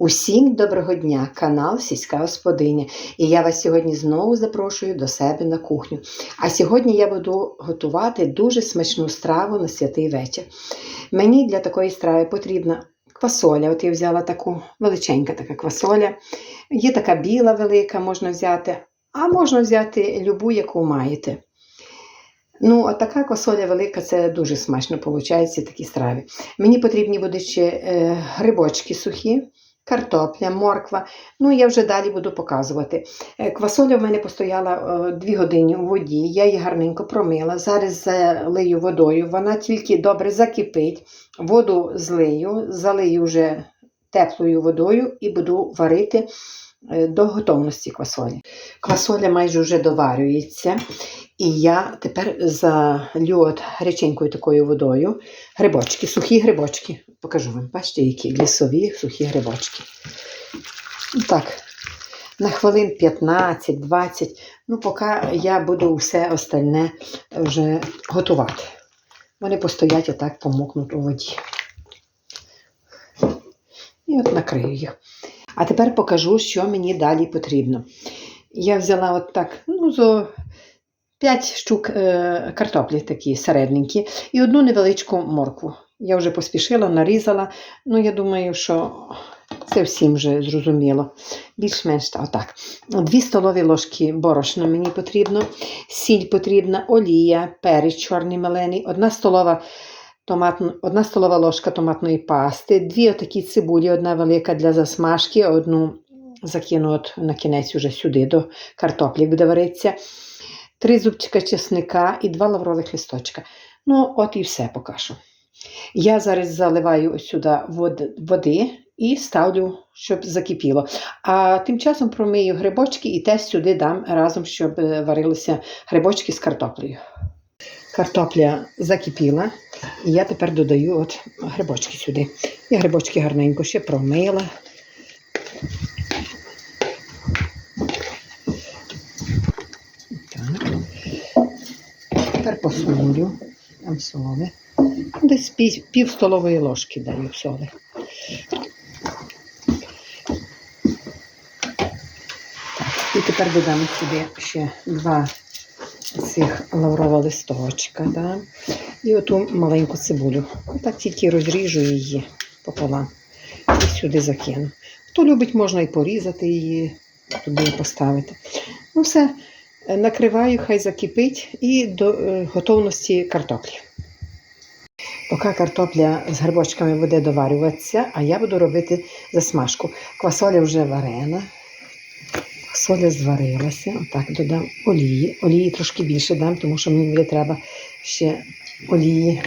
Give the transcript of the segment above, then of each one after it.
Усім доброго дня, канал Сільська Господиня. І я вас сьогодні знову запрошую до себе на кухню. А сьогодні я буду готувати дуже смачну страву на святий вечір. Мені для такої страви потрібна квасоля. От я взяла таку величенька така квасоля. Є така біла велика, можна взяти, а можна взяти любу, яку маєте. Ну, а така квасоля велика, це дуже смачно виходить такі страви. Мені потрібні будуть ще е, грибочки сухі, картопля, морква. Ну, я вже далі буду показувати. Е, Квасоля в мене постояла е, 2 години у воді, я її гарненько промила. Зараз залию водою, вона тільки добре закипить. Воду злию, залию вже теплою водою і буду варити е, до готовності квасолі. Квасоля майже вже доварюється. І я тепер залю от гаряченькою такою водою грибочки, сухі грибочки. Покажу вам, бачите, які лісові сухі грибочки. Ну, Так, на хвилин 15-20, ну, поки я буду все остальне вже готувати. Вони постоять отак, помокнуть у воді. І от накрию їх. А тепер покажу, що мені далі потрібно. Я взяла от так, ну, зо 5 штук е, картоплі такі середненькі і одну невеличку моркву. Я вже поспішила, нарізала. Ну, я думаю, що це всім вже зрозуміло. Більш-менш отак. Дві столові ложки борошна мені потрібно, сіль потрібна, олія, перець чорний мелений, одна столова. Томатну, одна столова ложка томатної пасти, дві отакі цибулі, одна велика для засмажки, одну закину от на кінець уже сюди до картоплі буде варитися три зубчика чесника і два лаврових листочка. Ну, от і все покажу. Я зараз заливаю сюди води і ставлю, щоб закипіло. А тим часом промию грибочки і теж сюди дам разом, щоб е, варилися грибочки з картоплею. Картопля закипіла, і я тепер додаю от грибочки сюди. Я грибочки гарненько ще промила. Так. Посолю. Там соли. Десь пів, пів столової ложки даю соли. Так. І тепер додамо сюди ще два цих лаврового листочка. Да? І оту маленьку цибулю. Так тільки розріжу її пополам. І сюди закину. Хто любить, можна і порізати її, туди поставити. Ну все, накриваю, хай закипить і до е, готовності картоплі. Поки картопля з грибочками буде доварюватися, а я буду робити засмажку. Квасоля вже варена. Квасоля зварилася. Отак додам олії. Олії трошки більше дам, тому що мені буде треба ще олії.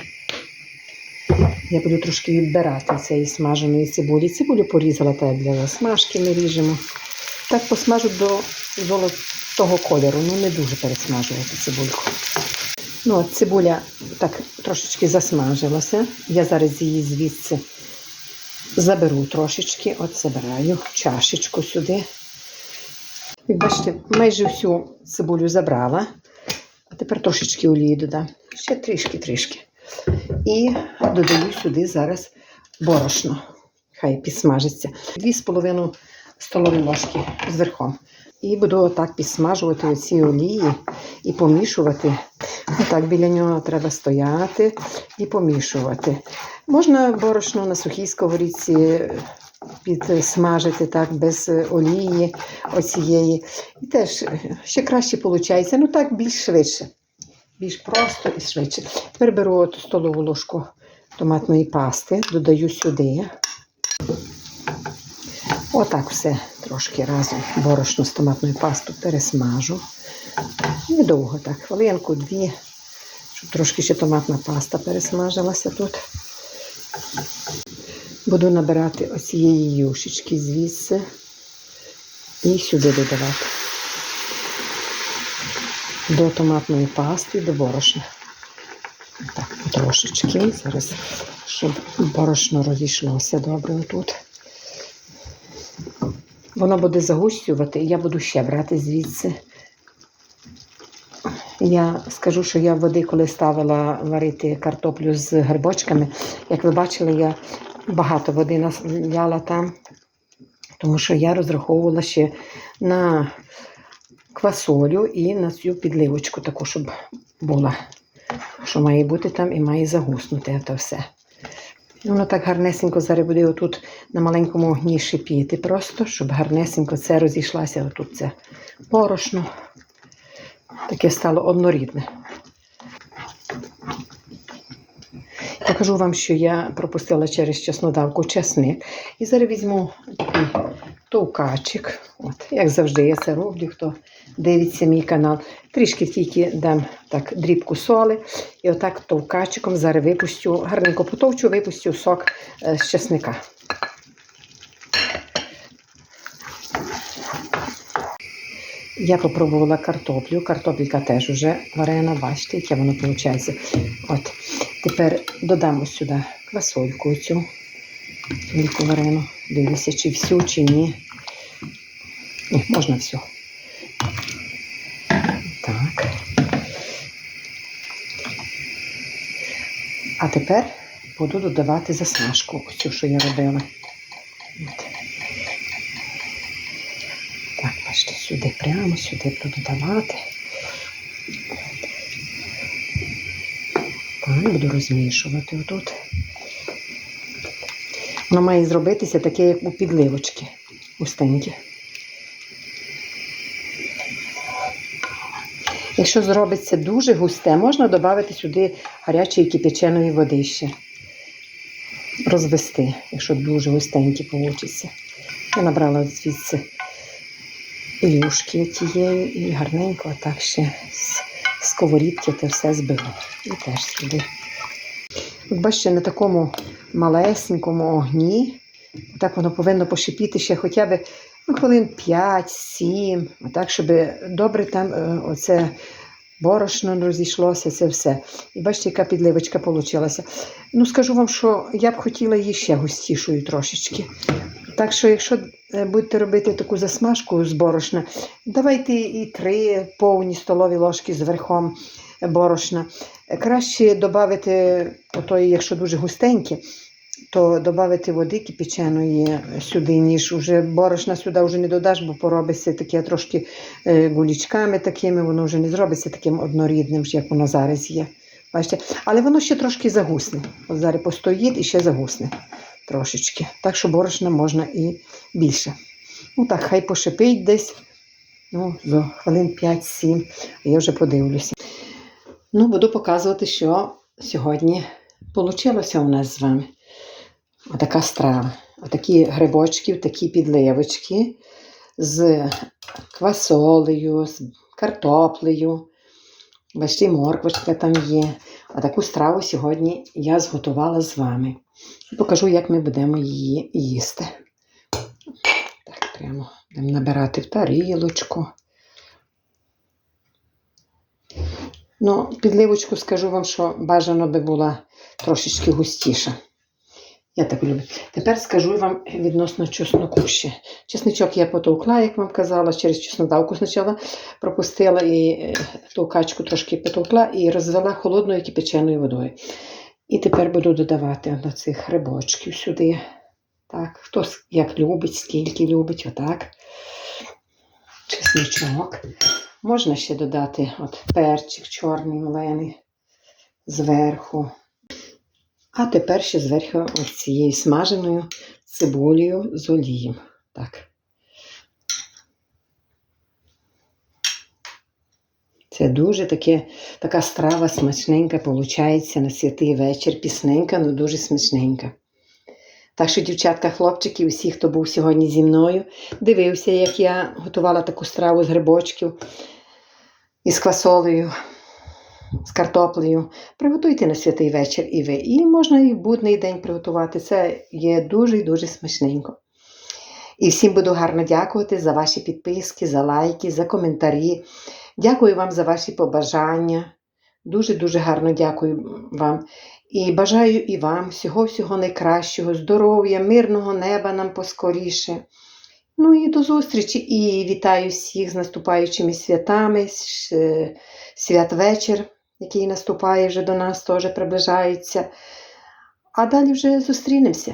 Я буду трошки відбирати цієї смаженої цибулі. Цибулю порізала так для засмажки, ми ріжемо. Так посмажу до золотого кольору, ну не дуже пересмажувати цибульку. Ну, от цибуля так трошечки засмажилася. Я зараз її звідси заберу трошечки, от забираю чашечку сюди. Як бачите, майже всю цибулю забрала. А тепер трошечки олії додам. Ще трішки-трішки. І додаю сюди зараз борошно. Хай підсмажиться. Дві з половиною столові ложки з верхом. І буду отак підсмажувати оці олії і помішувати. Отак біля нього треба стояти і помішувати. Можна борошно на сухій сковорідці підсмажити так без олії оцієї. І теж ще краще виходить. Ну так більш швидше. Більш просто і швидше. Тепер беру от столову ложку томатної пасти, додаю сюди. Отак все трошки разом борошно з томатною пастою пересмажу. Недовго так, хвилинку, дві, щоб трошки ще томатна паста пересмажилася тут. Буду набирати оцієї юшечки звідси і сюди додавати. До томатної пасти, до борошна. Так, потрошечки. Зараз, щоб борошно розійшлося добре тут. Воно буде загущувати, і я буду ще брати звідси. Я скажу, що я води, коли ставила варити картоплю з грибочками, як ви бачили, я багато води наляла там. Тому що я розраховувала ще на квасолю і на цю підливочку таку, щоб була. Що має бути там і має загуснути це все. Воно так гарнесенько зараз буде отут на маленькому огні шипіти просто, щоб гарнесенько це розійшлося. Отут це порошно. Таке стало однорідне. Я кажу вам, що я пропустила через чеснодавку чесник. І зараз візьму такий товкачик. От, як завжди, я це роблю, хто дивиться мій канал. Трішки тільки дам так дрібку соли. І отак товкачиком зараз випустю, гарненько потовчу, випустю сок е, з чесника. Я попробувала картоплю. Картопелька теж вже варена, бачите, яке воно виходить. От. Тепер додамо сюди квасольку цю варену. Дивлюся, чи всю, чи ні. Ні, можна всю. Так. А тепер буду додавати засмажку, оцю, що я робила. Так, бачите, сюди прямо, сюди буду додавати. Так, буду розмішувати отут. Воно має зробитися таке, як у підливочки густеньке. Якщо зробиться дуже густе, можна додати сюди гарячої кипяченої води ще. Розвести, якщо дуже густеньке вийде. Я набрала звідси юшки тієї і гарненько так ще з сковорідки те все збила. І теж сюди. Бачите, на такому малесенькому огні. Так воно повинно пошипіти ще хоча б ну, хвилин 5-7, так, щоб добре там е, оце борошно розійшлося, це все. І бачите, яка підливочка вийшла. Ну, скажу вам, що я б хотіла її ще густішою трошечки. Так що, якщо е, будете робити таку засмажку з борошна, давайте і три повні столові ложки з верхом борошна. Краще додати, якщо дуже густеньке, то додати води кипяченої сюди, ніж уже борошна сюди вже не додаш, бо поробиться таке трошки е, гулічками такими, воно вже не зробиться таким однорідним, як воно зараз є. Бачите? Але воно ще трошки загусне. От зараз постоїть і ще загусне трошечки. Так що борошна можна і більше. Ну так, хай пошипить десь ну, за хвилин 5-7, а я вже подивлюся. Ну, буду показувати, що сьогодні вийшло у нас з вами. Отака страва. Отакі грибочки, такі підливочки з квасолею, з картоплею. Бачите, морквочка там є. А таку страву сьогодні я зготувала з вами. Покажу, як ми будемо її їсти. Так, прямо будемо набирати в тарілочку. Ну, підливочку скажу вам, що бажано би була трошечки густіша. Я так люблю. Тепер скажу вам відносно чесноку ще. Чесничок я потовкла, як вам казала, через чеснодавку спочатку пропустила і е, товкачку трошки потовкла і розвела холодною кипяченою водою. І тепер буду додавати до цих грибочків сюди. Так, Хто як любить, скільки любить, отак. Чесничок. Можна ще додати от перчик чорний мелений зверху. А тепер ще зверху ось цією смаженою цибулею з олієм. Так. Це дуже таке, така страва смачненька, виходить на святий вечір. Пісненька, але дуже смачненька. Так що, дівчатка, хлопчики, усі, хто був сьогодні зі мною, дивився, як я готувала таку страву з грибочків із квасолею з картоплею. Приготуйте на святий вечір і ви. І можна і в будний день приготувати. Це є дуже і дуже смачненько. І всім буду гарно дякувати за ваші підписки, за лайки, за коментарі. Дякую вам за ваші побажання. Дуже-дуже гарно дякую вам. І бажаю і вам всього-всього найкращого, здоров'я, мирного неба нам поскоріше. Ну і до зустрічі і вітаю всіх з наступаючими святами, святвечір який наступає вже до нас, теж приближається. А далі вже зустрінемося.